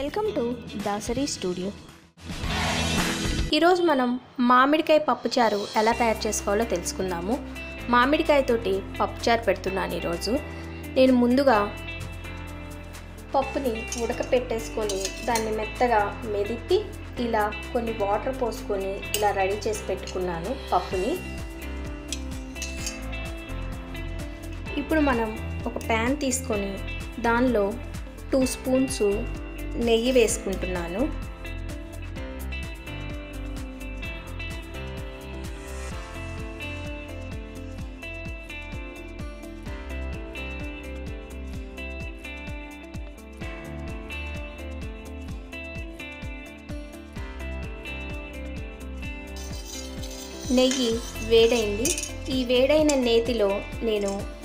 Welcome to Dasari studio. ఈరోజు మనం మామిడికాయ పప్పుచారు ఎలా తయారు చేసుకోవాలో తెలుసుకుందాము. మామిడికాయతోటి పప్పుచారు పెడుతున్నాను ఈరోజు. నేను ముందుగా పప్పుని ఉడకపెట్టేసుకొని దాన్ని మెత్తగా మెదిపి ఇలా కొన్ని వాటర్ పోసుకొని ఇలా రెడీ చేసి పెట్టుకున్నాను పప్పుని. ఇప్పుడు మనం ఒక ప్యాన్ తీసుకొని దానిలో టూ స్పూన్స్ నెయ్యి వేసుకుంటున్నాను. నెయ్యి వేడైంది. ఈ వేడైన నేతిలో నేను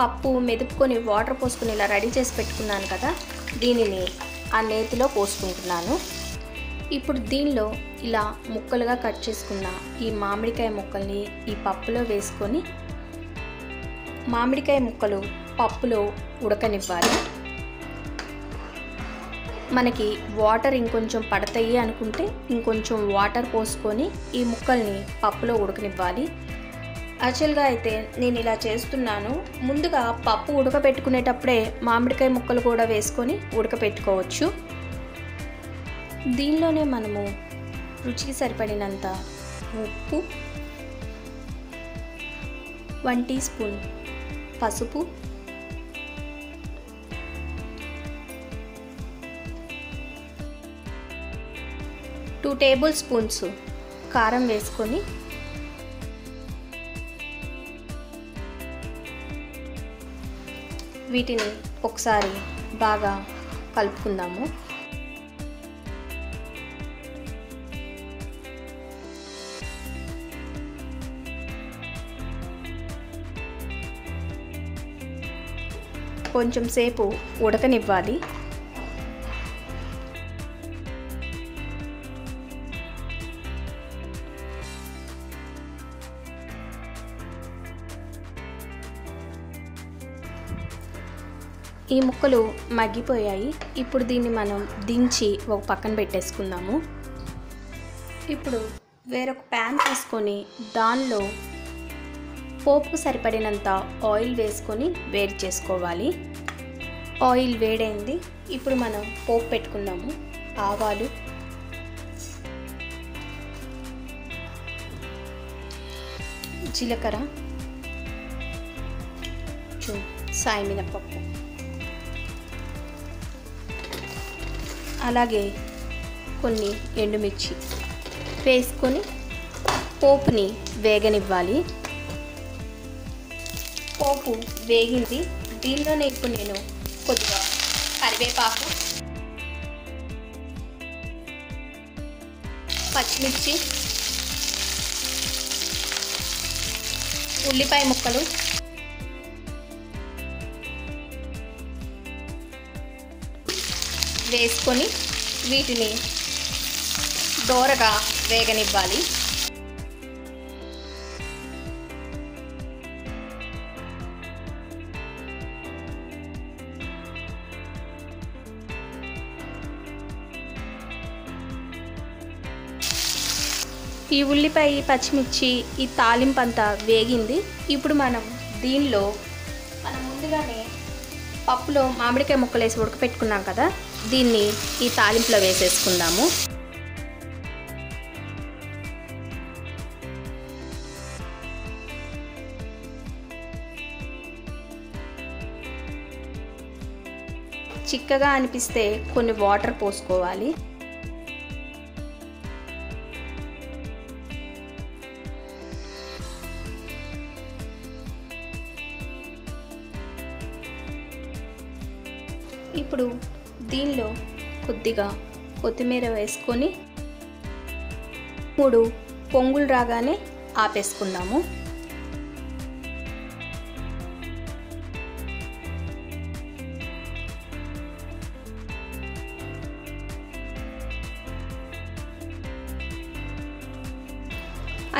పప్పు మెదుపుకొని వాటర్ పోసుకొని ఇలా రెడీ చేసి పెట్టుకున్నాను కదా దీనిని ఆ నేతిలో పోసుకుంటున్నాను. ఇప్పుడు దీనిలో ఇలా ముక్కలుగా కట్ చేసుకున్న ఈ మామిడికాయ ముక్కల్ని ఈ పప్పులో వేసుకొని మామిడికాయ ముక్కలు పప్పులో ఉడకనివ్వాలి. మనకి వాటర్ ఇంకొంచెం పడతాయి అనుకుంటే ఇంకొంచెం వాటర్ పోసుకొని ఈ ముక్కల్ని పప్పులో ఉడకనివ్వాలి. యాక్చువల్గా అయితే నేను ఇలా చేస్తున్నాను. ముందుగా పప్పు ఉడకబెట్టుకునేటప్పుడే మామిడికాయ ముక్కలు కూడా వేసుకొని ఉడకబెట్టుకోవచ్చు. దీనిలోనే మనము రుచికి సరిపడినంత ఉప్పు వన్ టీ స్పూన్ పసుపు టూ టేబుల్ స్పూన్స్ కారం వేసుకొని వీటిని ఒకసారి బాగా కలుపుకుందాము. కొంచెం సేపు ఉడకనివ్వాలి. ఈ ముక్కలు మగ్గిపోయాయి. ఇప్పుడు దీన్ని మనం దించి ఒక పక్కన పెట్టేసుకుందాము. ఇప్పుడు వేరొక ప్యాన్ తీసుకొని దానిలో పోపుకు సరిపడినంత ఆయిల్ వేసుకొని వేడి చేసుకోవాలి. ఆయిల్ వేడైంది. ఇప్పుడు మనం పోపు పెట్టుకుందాము. ఆవాలు. జీలకర్ర. సాయి మినపప్పు అలాగే కొన్ని ఎండుమిర్చి వేసుకొని పోపుని వేగనివ్వాలి. పోపు వేగింది. దీనిలోనే ఇప్పుడు నేను కొద్దిగా కరివేపాకు పచ్చిమిర్చి ఉల్లిపాయ ముక్కలు వేసుకొని వీటిని దోరగా వేగనివ్వాలి. ఈ ఉల్లిపాయ పచ్చిమిర్చి ఈ తాలింపు అంతా వేగింది. ఇప్పుడు మనం దీనిలో మనం ముందుగానే పప్పులో మామిడికాయ ముక్కలు వేసి ఉడకపెట్టుకున్నాం కదా దీన్ని ఈ తాలింపులో వేసేసుకుందాము. చిక్కగా అనిపిస్తే కొన్ని వాటర్ పోసుకోవాలి. ఇప్పుడు దీనిలో కొద్దిగా కొత్తిమీర వేసుకొని మూడు పొంగులు రాగానే ఆపేసుకుందాము.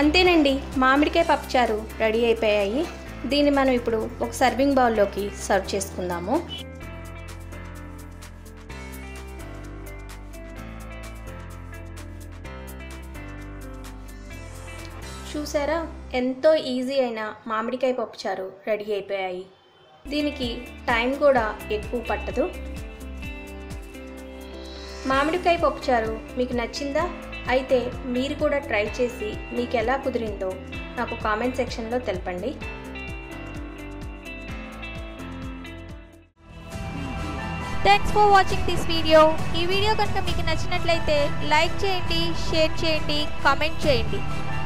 అంతేనండి మామిడికాయ పప్పుచారు రెడీ అయిపోయాయి. దీన్ని మనం ఇప్పుడు ఒక సర్వింగ్ బౌల్లోకి సర్వ్ చేసుకుందాము. చూసారా? ఎంతో ఈజీ అయిన మామిడికాయ పప్పుచారు రెడీ అయిపోయాయి. దీనికి టైం కూడా ఎక్కువ పట్టదు. మామిడికాయ పప్పుచారు మీకు నచ్చిందా? అయితే మీరు కూడా ట్రై చేసి మీకు ఎలా కుదిరిందో నాకు కామెంట్ సెక్షన్లో తెలపండి. Thanks for watching this video ఈ వీడియో కనుక మీకు నచ్చినట్లయితే లైక్ చేయండి షేర్ చేయండి కామెంట్ చేయండి.